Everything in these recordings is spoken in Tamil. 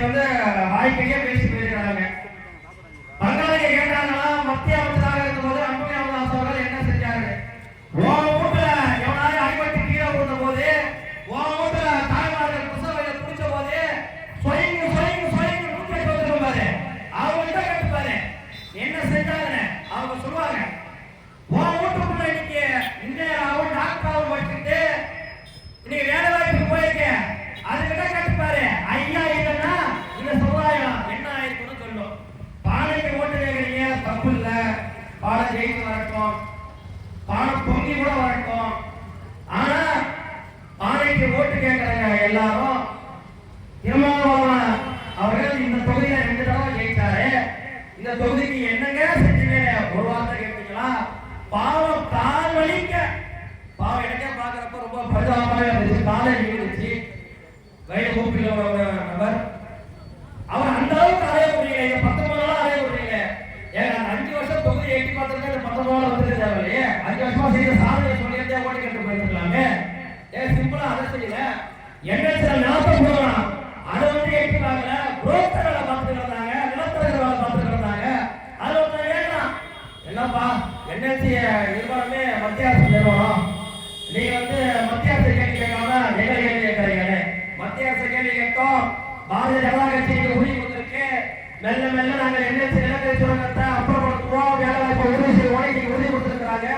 நேற்று வந்து வாய்க்கையே பேசி போயிருக்கிறாங்க பங்காளிங்க கேட்டாங்கன்னா மத்திய அமைச்சராக இருக்கும்போது அன்புமணி ராமதாஸ் அவர்கள் என்ன செஞ்சாரு உன் வீட்டுல எவனாவது அடிபட்டு கீழே விழுந்த போது உன் வீட்டுல தாய்மார்கள் புசவையில குடிச்ச போது சொயங்க சொயங்க சொயங்க நூற்றி எட்டு வந்துருக்கும் பாரு அவங்க கேட்டுப்பாரு என்ன செஞ்சாங்கன்னு அவங்க சொல்லுவாங்க உன் வீட்டுக்குள்ள இன்னைக்கு இன்ஜினியராகவும் டாக்டராகவும் படிச்சுட்டு இன்னைக்கு வேலை வாய்ப்புக்கு போயிருக்க அதுக்கிட்ட கேட்டுப்பாரு ஐயா இல்லைன்னா இந்த சமுதாயம் என்ன ஆயிருக்குன்னு சொல்லும் பானைக்கு ஓட்டு கேட்குறீங்க தப்பு இல்ல பானை ஜெயிச்சு வரட்டும் பானை பொங்கி கூட வரட்டும் ஆனா பானைக்கு ஓட்டு கேட்கறவங்க எல்லாரும் திருமாவளவன் அவர்கள் இந்த தொகுதியில ரெண்டு தடவை ஜெயிச்சாரு இந்த தொகுதிக்கு என்னங்க செஞ்சீங்க? ஒரு வார்த்தை கேட்டீங்களா? பாவம் கால் வலிக்க. பாவம் எனக்கே பாக்குறப்ப ரொம்ப பரிதாபமாக இருந்துச்சு. காலை இருந்துச்சு வயது கூப்பிட்டு ஒரு நபர். அவர் அந்த அளவுக்கு அலைய முடியல. பத்தொன்பது நாள் அலைய முடியல. ஏங்க அந்த அஞ்சு வருஷம் தொகுதி எட்டி பார்த்துருக்க பத்தொன்பது நாள் வந்து தேவையில்லையே. அஞ்சு வருஷமா செய்த சாதனை சொல்லியிருந்தே கூட ஓட்டு கேட்டு போயிருக்கலாமே ஏன் சிம்பிளா அதை செய்யல என்ன நாற்பது போகலாம் அதை வந்து எட்டி பார்க்கல. புரோக்கர் வேலை பார்த்துட்டு இருந்தாங்க நிலத்தரகர் வேலை பார்த்துட்டு இருந்தாங்க அதை வந்து கேட்கலாம் என்னப்பா என்எல்சி நிறுவனமே மத்திய அரசு நிறுவனம். நீங்க வந்து மத்திய அரசு கேள்வி கேட்காம எங்க கேள்வி கேட்கறீங்க மத்திய அரசு கேள்வி கேட்டோம். பாரதிய ஜனதா கட்சிக்கு உறுதி கொடுத்திருக்கு. மெல்ல மெல்ல நாங்கள் என்எல்சி நிலக்கரி சுரங்கத்தை அப்புறப்படுத்துவோம். வேலை வாய்ப்பு உறுதி செய்வோம் இன்னைக்கு உறுதி கொடுத்திருக்கிறாங்க.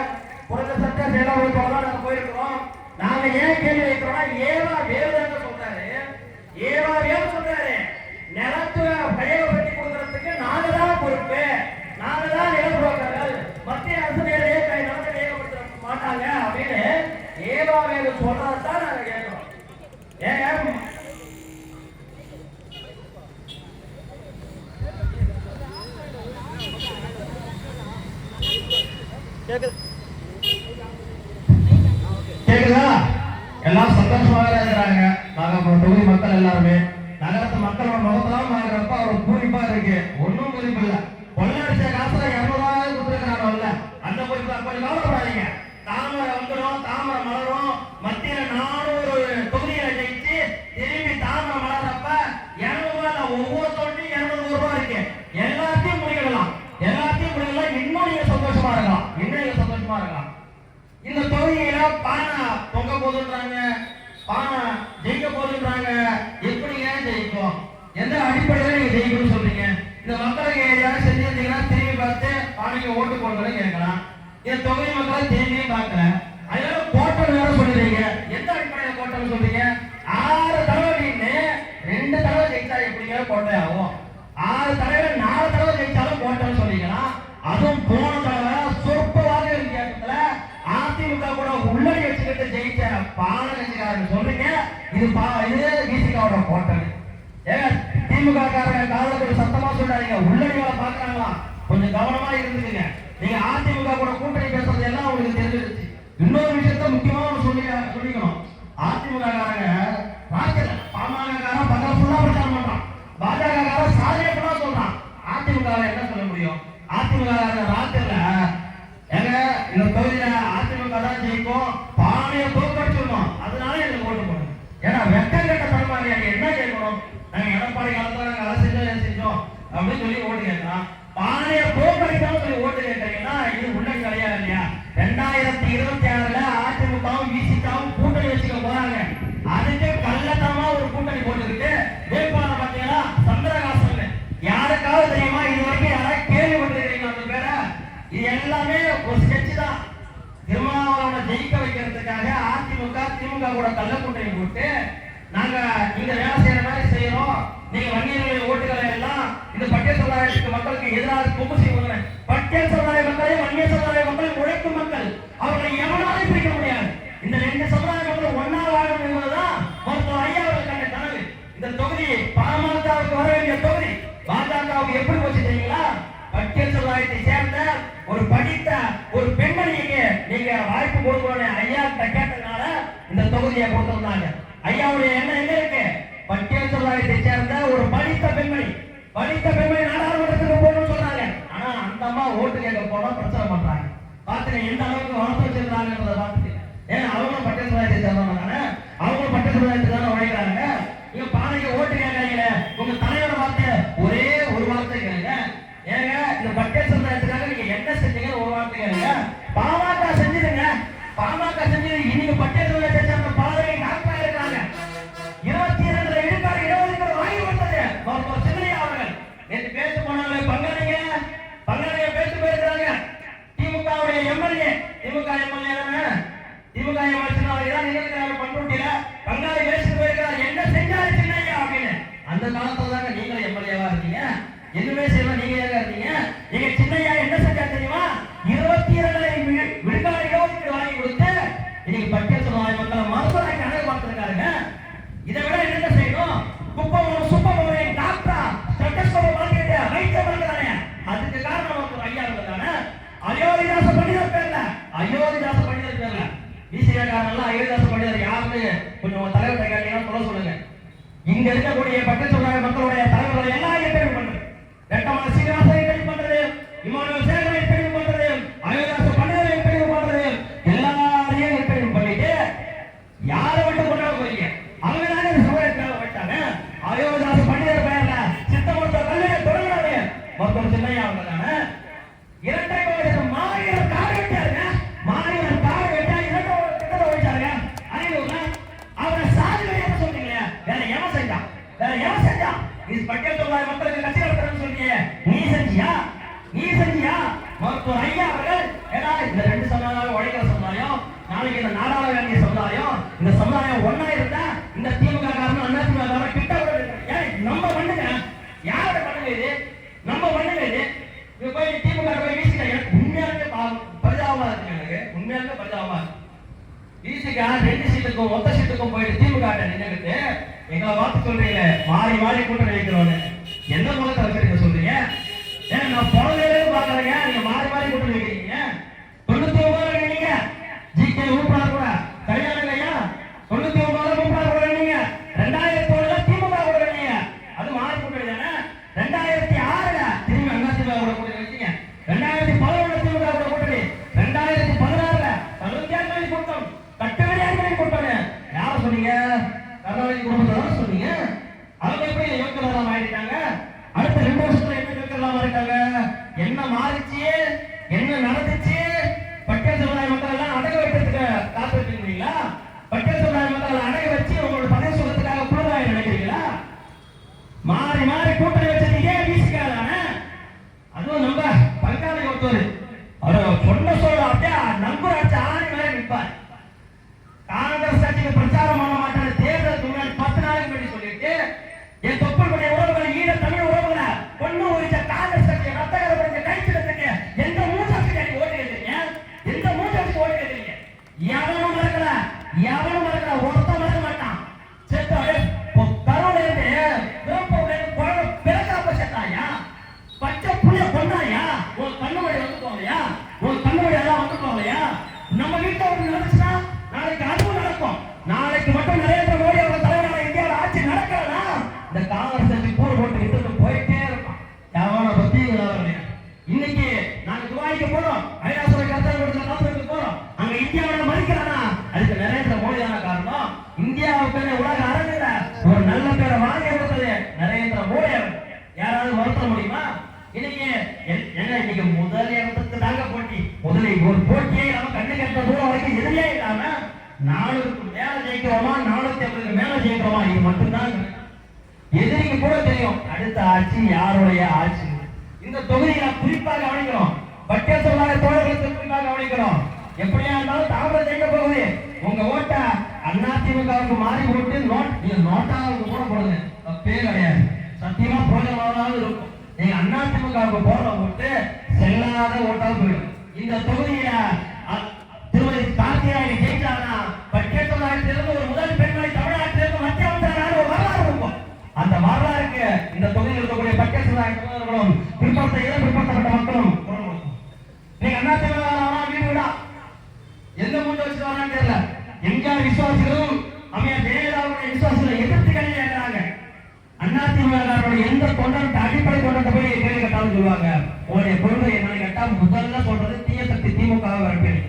குறைந்த சட்ட செயலாளர்களோட நாங்கள் போயிருக்கிறோம். நாங்க ஏன் கேள்வி வைக்கிறோம்னா ஏவா வேறு சொல்றாரு. ஏவா வேறு சொல்றாரு. நிலத்தை கையகப்படுத்தி கொடுக்கறதுக்கு நாங்க தான் பொறுப்பு. நாங்க தான் கையகப்படுத்த அப்படின்னு ஏவா வேறு சொல்றதான் நாங்க கேட்கிறோம் ஏங்க? கேக்குதா? எல்லாம் சந்தோஷமாக இருக்கிறாங்க. நாங்க அப்புறம் தொகுதி மக்கள் எல்லாருமே. நகரத்து மக்களோட முகத்தெல்லாம் பாக்குறப்ப அவர் பூரிப்பா இருக்கு. ஒண்ணும் பூரிப்பு இல்ல. கொள்ளடிச்ச காசுல இருநூறாவது கொடுத்துருக்காங்கல்ல அந்த பூரிப்பு கொஞ்சம் கவலைப்படாதீங்க தாமரை வந்துடும் தாமரை மலரும் மத்தியில நானூறு தொகுதிகளை ஜெயிச்சு திரும்பி தாமரை மலர்றப்ப இருநூறு ரூபாய் ஒவ்வொரு தொண்டி இருநூறு ரூபாய் இருக்கு எல்லாத்தையும் முடிக்கலாம் எல்லாத்தையும் முடிக்கலாம் இன்னும் நீங்க சந்தோஷமா இருக்கலாம் இன்னும் நீங்க சந்தோஷமா இருக்கலாம் இந்த தொகுதியில பானை பொங்க போதுன்றாங்க பானை ஜெயிக்க போதுன்றாங்க எப்படிங்க ஜெயிக்கும் எந்த அடிப்படையில நீங்க ஜெயிக்கணும்னு சொல்றீங்க இந்த மக்களுக்கு ஏரியாவது செஞ்சிருந்தீங்கன்னா திரும்பி பார்த்து பானைக்கு ஓட்டு போடுறதை கேட்கலாம் இந்த தொகுதி மக்களை திரும்பியும் பார்க்கல அதனால கோட்டம் வேற சொல்றீங்க எந்த அடிப்படையில கோட்டல் சொல்றீங்க? ஆறு தடவை நின்று ரெண்டு தடவை ஜெயிச்சா எப்படிங்க கோட்டை ஆகும். ஆறு தடவை நாலு தடவை ஜெயிச்சாலும் கோட்டல் சொல்றீங்கன்னா அதுவும் போன தடவை சொற்பவாக வித்தியாசத்துல அதிமுக கூட உள்ளடி வச்சுக்கிட்டு ஜெயிச்ச பால சொல்றீங்க. இது பா இது விசிகாவோட கோட்டை ஏங்க திமுக காரங்க காலத்துல சத்தமா சொல்றாங்க உள்ளடி வேலை பாக்குறாங்களா கொஞ்சம் கவனமா இருந்துக்குங்க. நீங்க அதிமுக கூட கூட்டணி பேசுறது எல்லாம் உங்களுக்கு தெரியும் இன்னொரு விஷயத்த முக்கியமா ஒண்ணு சொல்லி சொல்லிக்கணும் அதிமுக காரங்க ராஜ்யத்துல பாமக காரன் பகல் ஃபுல்லா பிரச்சாரம் பண்றான் பாஜக காரன் சாதனை பண்ணா சொல்றான் அதிமுக என்ன சொல்ல முடியும்? அதிமுக ராத்திரில ஏங்க இந்த தொகுதியில அதிமுக தான் ஜெயிக்கும் பானையை தோற்கடிச்சிடணும் அதனால எனக்கு ஓட்டு போடணும். ஏன்னா வெக்கம் கட்ட தலைமாரியா என்ன கேட்கணும்? நாங்க எடப்பாடி காலத்துல நாங்க அதை செஞ்சோம் இதை செஞ்சோம். அப்படின்னு சொல்லி ஓட்டு கேட்கலாம். பானையை தோற்கடிக்கணும் சொல்லி ஓட்டு கேட்டீங்கன்னா இது உள்ள கிடையாது இல்லையா? ரெண்டாயிரத்தி இருபத்தி ஆறு அதிமுகவும் விசிகாவும் கூட்டணி வச்சுக்க போறாங்க அதுக்கு கள்ளத்தனமா ஒரு கூட்டணி போட்டுக்கிட்டு வேட்பாளர் பாத்தீங்கன்னா சந்திரகாசன் யாருக்காவது தெரியுமா இது வரைக்கும் யாராவது கேள்விப்பட்டிருக்கீங்களா அந்த பேரை இது எல்லாமே ஒரு ஸ்கெட்ச் தான் திருமாவளவனை ஜெயிக்க வைக்கிறதுக்காக அதிமுக திமுக கூட கள்ள கூட்டணி போட்டு நாங்க நீங்க வேலை செய்யற மாதிரி செய்யறோம். நீங்க வன்னியர்களுடைய ஓட்டுகளை எல்லாம் இந்த பட்டியல் சமுதாயத்துக்கு மக்களுக்கு எதிராக கொம்பு செய்வாங்க பட்டியல் சமுதாய மக்களை வன்னிய சமுதாய மக்கள் உழைக்கும் மக்கள். அவர்களை எவனாலும் பிரிக்க முடியாது. இந்த ரெண்டு சமுதாய மக்கள் ஒன்னா வாழணும் என்பதுதான் மருத்துவர் ஐயா அவர்கள் கண்ட கனவு. இந்த தொகுதி பாமகவுக்கு வர வேண்டிய தொகுதி. பாஜகவுக்கு எப்படி போச்சு தெரியுங்களா? வக்கீல் சமுதாயத்தை சேர்ந்த ஒரு படித்த ஒரு பெண்மணிக்கு நீங்க வாய்ப்பு கொடுக்கணும் ஐயா கேட்டதுனால இந்த தொகுதியை கொடுத்திருந்தாங்க ஐயாவுடைய எண்ணம் எங்க இருக்கு? வக்கீல் சமுதாயத்தை சேர்ந்த ஒரு படித்த பெண்மணி. படித்த பெண்மணி நாடாளுமன்றத்துக்கு போகணும்னு சொல்றாங்க. ஆனா அந்த அம்மா ஓட்டு கேட்க போனா பிரச்சனை பண்றாங்க. பாத்துக்க எந்த அளவுக்கு வளர்த்து வச்சிருக்காங்கன்றத பாத்துக்க ஏன்னா அவங்களும் பட்ட சமுதாயத்தை சேர்ந்தவங்க தானே? அவங்களும் பட்ட சமுதாயத்துக்கு தானே உழைக்கிறாங்க. இங்க பாருங்க ஓட்டு கேட்காங்களே உங்க தலைவர் கேளுங்க பாமக செஞ்சதுங்க. பாமக செஞ்சது இன்னைக்கு பட்டியல சேர்ந்த பாதரை நாட்டா இருக்கிறாங்க. இருபத்தி இரண்டுல இருக்காரு இருபது வாங்கி கொடுத்தது. மருத்துவர் சிவனி அவர்கள். நேற்று பேச போனாங்களே பங்காளிங்க பங்காளிங்க பேச போயிருக்கிறாங்க. திமுகவுடைய MLA DMK MLA DMK MLA அவர் தான் நிகழ்ச்சி பண்ருட்டியில பங்காளி பேசிட்டு போயிருக்கிறார். என்ன செஞ்சாரு சின்னையா அப்படின்னு. அந்த காலத்துல தாங்க நீங்களும் எம்எல்ஏவா இருந்தீங்க. எதுவுமே செய்யலாம் நீங்க இருந்தீங்க? நீங்க சின்னையா என்ன பத்திரிகைக்காரங்கெல்லாம் எழுதாசப்படி அது யாருன்னு கொஞ்சம் தலைவர் கைகாரியெல்லாம் சொல்ல சொல்லுங்க. இங்க இருக்கக்கூடிய பக்கத்து மக்களுடைய தலைவர்களை எல்லாம் ஐயா பேர் பண்றது ரெட்டமாசி ಯಾರು எவனும் மறக்கல ஒருத்தன் மறக்க மாட்டான். செத்து அப்படியே அடுத்த ஆட்சி யாருடைய ஆட்சி? இந்த தொகுதியை நாம் குறிப்பாக பட்டிய சொல்லாத தோழர்களுக்கு குறிப்பாக கவனிக்கணும் எப்படியா இருந்தாலும் தாமரை ஜெயிக்க போகுது. உங்க ஓட்ட அதிமுகவுக்கு மாறி போட்டு நோட் நீங்க நோட்டாவுக்கு போட போடுங்க. தப்பே கிடையாது. சத்தியமா புரோஜனமாவது இருக்கும். நீங்க அதிமுகவுக்கு போட போட்டு செல்லாத ஓட்டா போயிடும். இந்த தொகுதியில திருமதி கார்த்தியாயி ஜெயிச்சாங்கன்னா பட்டேஸ்வரத்திலிருந்து ஒரு முதல் பெண்மணி இருக்கிறவர்களும் பிற்படுத்த இட பிற்படுத்தப்பட்ட மக்களும் நீங்க அண்ணா தேவையான விடா எந்த மூட்டை வச்சுருவாங்கன்னு தெரியல. எம்ஜிஆர் விசுவாசிகளும் அம்மையார் ஜெயலலிதாவுடைய விசுவாசிகளை எதிர்த்து கேள்வி கேட்கிறாங்க அண்ணா திமுகவுடைய எந்த கொண்டாட்ட அடிப்படை கொண்டாட்ட போய் கேள்வி கேட்டாலும் சொல்லுவாங்க. உங்களுடைய கொள்கை என்னன்னு கேட்டா சொல்றது தீய சக்தி திமுக வரப்பேன்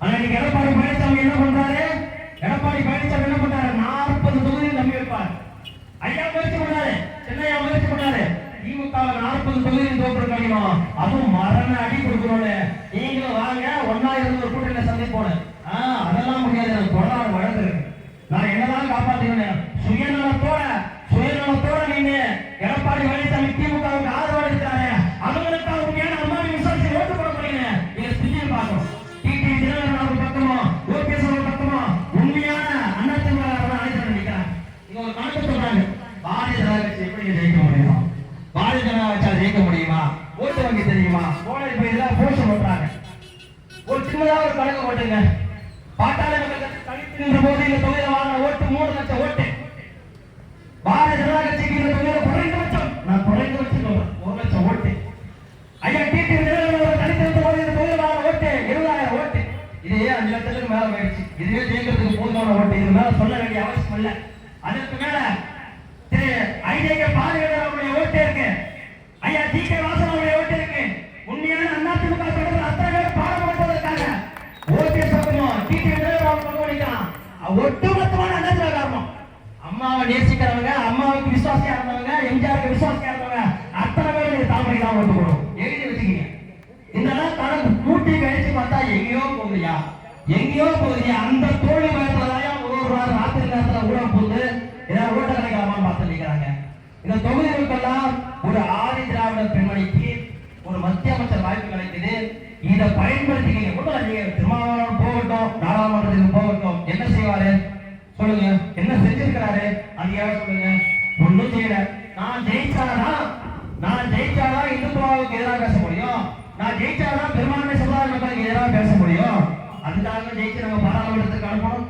ஆனா நீங்க எடப்பாடி பழனிசாமி என்ன பண்றாரு? எடப்பாடி பழனிசாமி என்ன பண்றாரு? நாற்பது தொகுதியில் நம்பி வைப்பார் ஐயா முயற்சி பண்ணாரு. சென்னையா முயற்சி பண்ணாரு. நாற்பது தொகுதி தோற்று கழிவோம் அதுவும் மரண அடி கொடுக்கணும்னு. நீங்களும் வாங்க ஒன்னா இருந்து ஒரு கூட்டணி சந்திப்போம் அதெல்லாம் முடியாது. எனக்கு கொரோனா வளர்ந்துருக்கு. நான் என்னதான் காப்பாத்துக்கணும்? சுயநலத்தோட சுயநலத்தோட நீங்க எடப்பாடி பழனிசாமி திமுகவுக்கு ஆதரவு சின்னதாக சின்னதா ஒரு கணக்கு போட்டுங்க பாட்டாளி மக்கள் கட்சி தனித்து நின்ற போது இந்த தொகுதியில் வாங்கின ஓட்டு மூணு லட்சம் ஓட்டு. பாரதிய ஜனதா கட்சிக்கு இந்த தொகுதியில் குறைந்தபட்சம் நான் குறைந்தபட்சம் சொல்றேன் ஒரு லட்சம் ஓட்டு. ஐயா டிடி நிறுவனம் தனித்து நின்ற போது இந்த தொகுதியில் வாங்கின ஓட்டு இருபதாயிரம் ஓட்டு. இதே அஞ்சு லட்சத்துக்கு மேல போயிடுச்சு? இதுவே ஜெயிக்கிறதுக்கு போதுமான ஓட்டு. இது மேல சொல்ல வேண்டிய அவசியம் இல்லை. அதற்கு மேல திரு. ஐடிஏ பாரதிய ஒட்டுமொத்தமான அண்ணாதிமுக காரணம் அம்மாவை நேசிக்கிறவங்க அம்மாவுக்கு விசுவாசியா இருந்தவங்க எம்ஜிஆருக்கு விசுவாசியா இருந்தவங்க அத்தனை பேர் நீங்க தாமரை தான் ஓட்டு போடும் எழுதி வச்சுக்கீங்க. இந்த கணக்கு கூட்டி கழிச்சு பார்த்தா எங்கேயோ போகுதுயா எங்கேயோ போகுதுயா அந்த தோழி பயத்துலதான் ஒரு ஒரு வாரம் ராத்திரி நேரத்துல ஊட போகுது. ஏதாவது ஓட்ட கிடைக்கலாமான்னு பார்த்து நிற்கிறாங்க இந்த தொகுதிகளுக்கெல்லாம் ஒரு ஆதி திராவிட பெண்மணிக்கு ஒரு மத்திய அமைச்சர் வாய்ப்பு கிடைக்குது. இதை பயன்படுத்தி நீங்க கூட நீங்க திருமாவளவன் போகட்டும். நாடாளுமன்றத்துக்கு போகட்டும் என்ன செய்வாரு? சொல்லுங்க. என்ன செஞ்சிருக்கிறாரு? அது சொல்லுங்க. ஒண்ணும் செய்யல. நான் ஜெயிச்சாதான் நான் ஜெயிச்சாதான் இந்துத்துவாவுக்கு எதிராக பேச முடியும். நான் ஜெயிச்சாதான் பெரும்பான்மை சமுதாய மக்களுக்கு எதிராக பேச முடியும். அதுக்காக ஜெயிச்சு நம்ம பாராளுமன்றத்துக்கு அனுப்பணும்.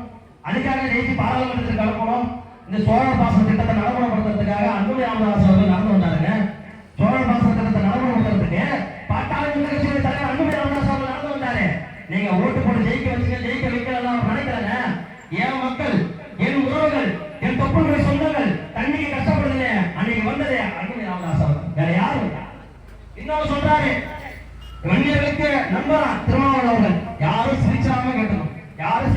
அதுக்காக ஜெயிச்சு பாராளுமன்றத்துக்கு அனுப்பணும். இந்த சோழர் பாசன திட்டத்தை நடைமுறைப்படுத்துறதுக்காக அன்புமணி ராமதாஸ் அவர்கள் நடந்து வந்தாருங்க. சோழர் பாசன திட்டத்தை நடைமுறைப்படுத்துறதுக்கு பாட்டாளி கட்சியின் தலைவர் அன்புமணி ராமதாஸ் அவர்கள் நடந்து வந்தாரு. நீங்க ஓட்டு போட்டு ஜெயிக்க வச்சுங்க ஜெயிக்க வைக்கலாம் நினைக்கிறாங்க என் மக்கள் என் உறவுகள் என் தொப்புளுடைய சொந்தங்கள் தண்ணிக்கு கஷ்டப்படுதுல அன்னைக்கு வந்தது அன்புமணி ராமதாஸ் அவர்கள் வேற யாரும் இன்னொரு சொல்றாரு. வன்னியர்களுக்கு நண்பரா திருமாவளவர்கள். யாரும் சிரிச்சாம கேட்டணும் யாரும்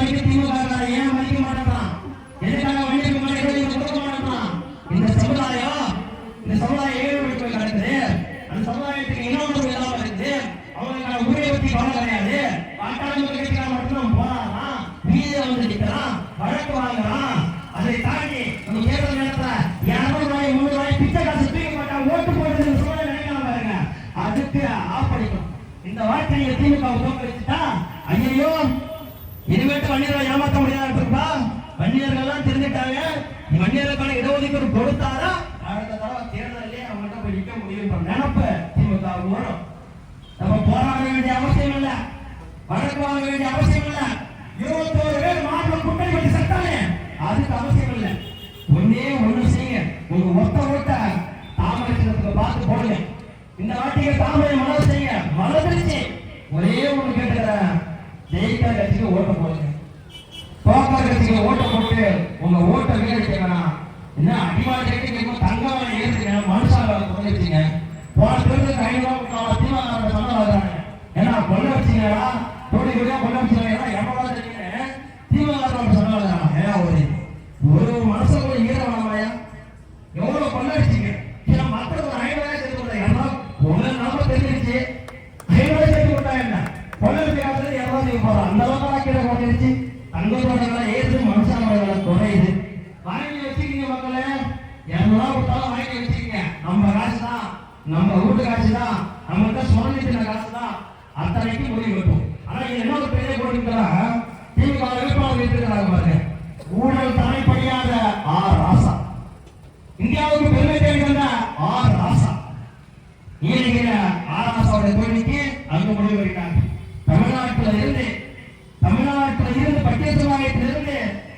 আমাদেরকে তিনও செய்யுங்க உங்க மொத்த தாமரை சின்னத்துக்கு பார்த்து போடுங்க. இந்த வாட்டிக்கு தாமரை மலர் செய்யுங்க மலர்ந்துருச்சு ஒரே ஒண்ணு கேட்டுக்கிறேன். ஜெயிக்கிற கட்சிக்கு ஓட்ட போடுங்க. தோக்கிற கட்சிக்கு ஓட்ட போட்டு உங்க ஓட்ட வீரடிக்கணும் என்ன அடிவாளி கேட்டீங்க தங்கமான ஏறுங்க மனுஷாவை கொண்டு போன தேர்தலுக்கு ஐநூறு திமுக சம்பளம் ஏன்னா கொள்ள வச்சீங்களா கோடி கோடியா கொள்ள வச்சீங்க ஏன்னா எவ்வளவு தெரியுங்க திமுக சம்பளம் வர்றாங்க ஏன்னா ஒரு ஒரு மனுஷன் கூட ஈர வேணாமாயா எவ்வளவு கொள்ள வச்சீங்க ஏன்னா மக்களுக்கு ஒரு ஐநூறு ரூபாய் சேர்த்து கொடுத்தாங்க ஏன்னா ஒண்ணு நாம தெரிஞ்சிருச்சு ஐநூறு ரூபாய் சேர்த்து கொடுத்தா என்ன கொள்ள வச்ச காலத்துல எவ்வளவு செய்ய போறோம் அந்த அளவுக்கு கீழே குறைஞ்சிருச்சு தங்கத்தோட விலை ஏறுது மனுஷனோட விலை குறையுது வாங்கி வச்சுக்கீங்க மக்களே இரநூறுவா கொடுத்தாலும் வாங்கி வச்சுக்கீங்க நம்ம காசு தான் நம்ம வீட்டு காசு தான் நம்மகிட்ட சுரண்டி தின்ன காசு தான் அத்தனைக்கு முடிவு வைப்போம் ஆனா இது என்ன ஒரு பெரிய கொடுக்கிறா திமுக வேட்பாளர் வைத்திருக்கிறாங்க பாருங்க. ஊழல் தலை தலைப்படியாத ஆர் ராசா. இந்தியாவுக்கு பெருமை தேடி வந்த ஆர் ராசா. நீலகிரி ராசாவுடைய கோரிக்கைக்கு அங்கு முடிவு வைக்கிறாங்க தமிழ்நாட்டில் இருந்து தமிழ்நாட்டில் இருந்து பட்டியல் சமுதாயத்தில் இருந்து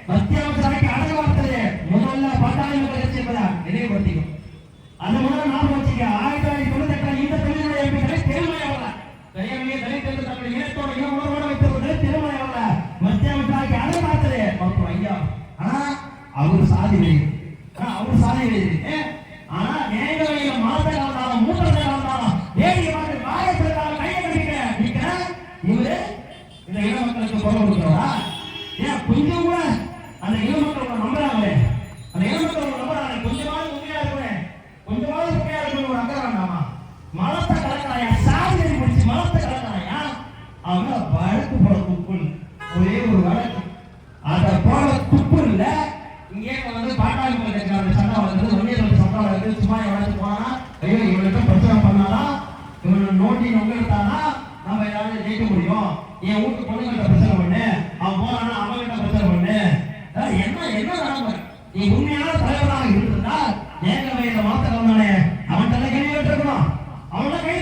மத்திய அமைச்சராக அடங்க பார்த்தது முதல்ல பட்டாளி என்பதை நினைவுபடுத்திக்கும் அந்த முதல்ல நாம் அமைச்சராக அடங்க பார்த்தது. மருத்துவ ஐயா. ஆனா அவர் சாதி வெளியே ஆனா அவர் சாதி ஆனா நேர வழியில மாதம் வந்தாலும் மூன்றரை வந்தாலும் வேடிக்கை பார்த்து வாய பிறந்தாலும் கையை கட்டிக்க நிக்கிற இவரு இந்த இன குரல் ஏன் கொஞ்சம் கூட அந்த இன நம்புறாங்களே அந்த இன நம்புறாங்க கொஞ்சமாவது உண்மையா இருக்கணும். கொஞ்சமாவது உண்மையா இருக்கணும் ஒரு அக்கறை மலத்தை அவங்க வழக்கு போட துப்புன்னு ஒரே ஒரு வழக்கு. அத போல துப்பு இல்ல இங்கே வந்து பாட்டாளி மக்கள் சண்டை வளர்ந்து ஒன்றிய சண்டை வளர்க்குது சும்மா எவ்வளவு போனா ஐயோ இவனுக்கு பிரச்சனை பண்ணாதான் இவனை நோண்டி நொங்கெடுத்தானா நம்ம ஏதாவது ஜெயிக்க முடியும். என் வீட்டு பொண்ணுகிட்ட பிரச்சனை பண்ணு. அவன் போறானா அவன்கிட்ட பிரச்சனை பண்ணு. என்ன என்ன நடமை நீ உண்மையான தலைவராக இருந்திருந்தா ஏக வயதை மாத்திரம் தானே அவன் தலை கை இருக்கணும் அவனை கை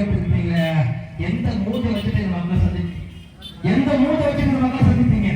கேட்டிருக்கீங்க எந்த மூதை வச்சுட்டு எங்க மக்களை சந்திச்சு எந்த மூதை வச்சுட்டு எங்க மக்களை சந்திப்பீங்க?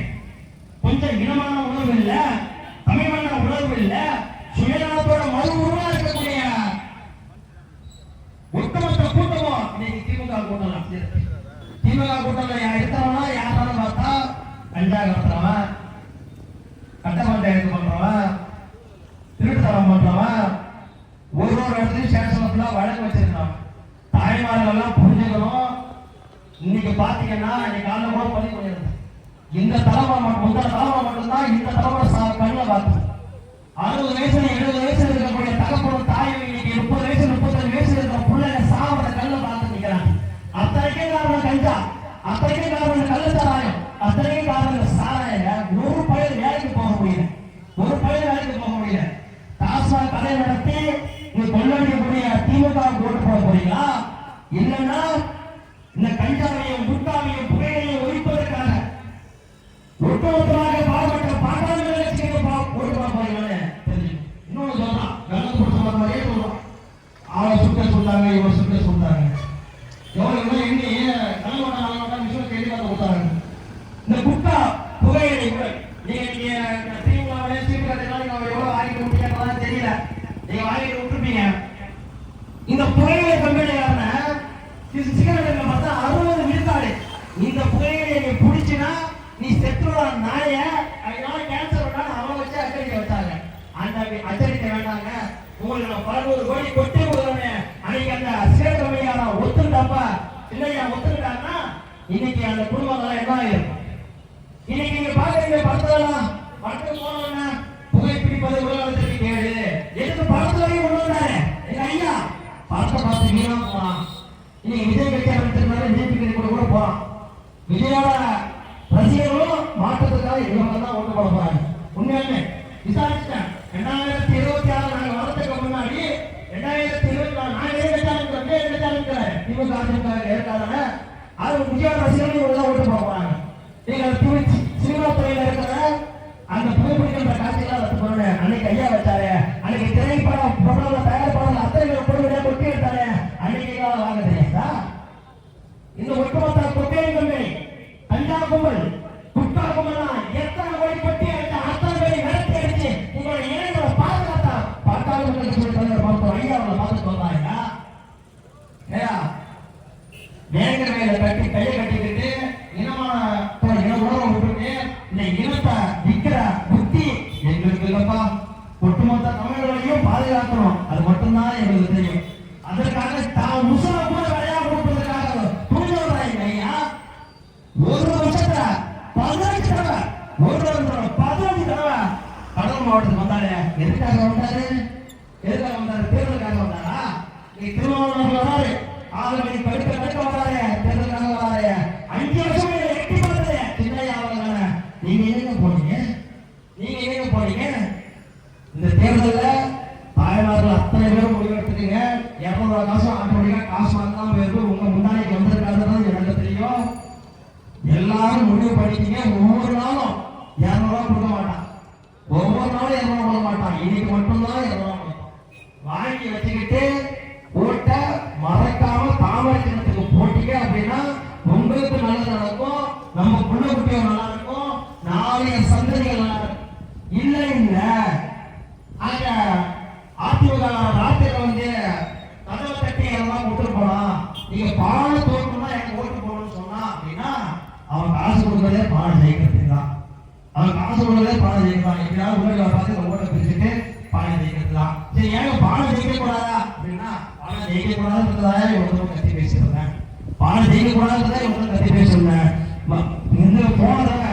அத்தனைக்கும் காரணம் கள்ளச்சாராயம் அத்தனைக்கும் காரணம் சாராயங்க ஒரு பயிர் வேலைக்கு போக முடியல. ஒரு பயிர் வேலைக்கு போக முடியல. டாஸ்மாக் கதை நடத்தி நீ கொள்ள வைக்கக்கூடிய திமுக ஓட்டு போக போறீங்களா? இல்லைன்னா அச்சரிக்க வேண்டாங்க. உங்களுக்கு நான் பதினோரு கோடி கொட்டி கொடுக்குறேன்னு அன்னைக்கு அந்த சேதமையாரா ஒத்துக்கிட்டாப்பா? இல்லையா? ஒத்துக்கிட்டாங்கன்னா இன்னைக்கு அந்த குடும்பங்கள்லாம் என்ன ஆயிருக்கும் இன்னைக்கு நீங்க பாக்குறீங்க படத்தெல்லாம். படத்துக்கு போனோம்னா புகைப்பிடிப்பது உலகத்துக்கு கேடு. எதுக்கு படத்துல வரையும் கொண்டு வந்தாரு? இல்ல ஐயா படத்தை பார்த்து வீணா போலாம் இன்னைக்கு விஜய் கட்சி டிபி கூட கூட போறான் விஜயோட ரசிகர்களும் மாற்றத்துக்காக இவங்க தான் ஓட்டு போட போறாங்க. உண்மையாலுமே விசாரிச்சுட்டேன். ரெண்டாயிரத்தி இருபத்தி ஆறு நாங்கள் வரதுக்கு முன்னாடி ரெண்டாயிரத்தி இருபத்தி நாலு நான் எதிர்த்தாலும் வந்து எடுத்தாலும் திமுக அதிமுக இருக்காதான அது முக்கியமான ரசிகர்கள் உள்ள ஓட்டு போவாங்க நீங்கள் திருச்சி சினிமா துறையில் இருக்கிற அந்த புகைப்பிடிக்கின்ற காட்சியெல்லாம் ரத்து போனேன் அன்னைக்கு ஐயா வச்சாரு. அன்னைக்கு திரைப்படம் பிரபலத்தை E Deus abençoe. பாடம் ஜெயிக்கிறது தான் அவன் காசு உள்ளதே பாடம் ஜெயிக்கலாம் எப்படியாவது உலகளை பார்த்து இந்த ஓட்டை பிரிச்சுட்டு பாடம் ஜெயிக்கிறது தான் சரி ஏங்க பாடம் ஜெயிக்கக்கூடாதா அப்படின்னா பாடம் ஜெயிக்கக்கூடாதுன்றதாக இவ்வளோ கத்தி பேசியிருந்தேன் பாடம் ஜெயிக்கக்கூடாதுன்றதா இவ்வளோ கத்தி பேசியிருந்தேன் இந்த போன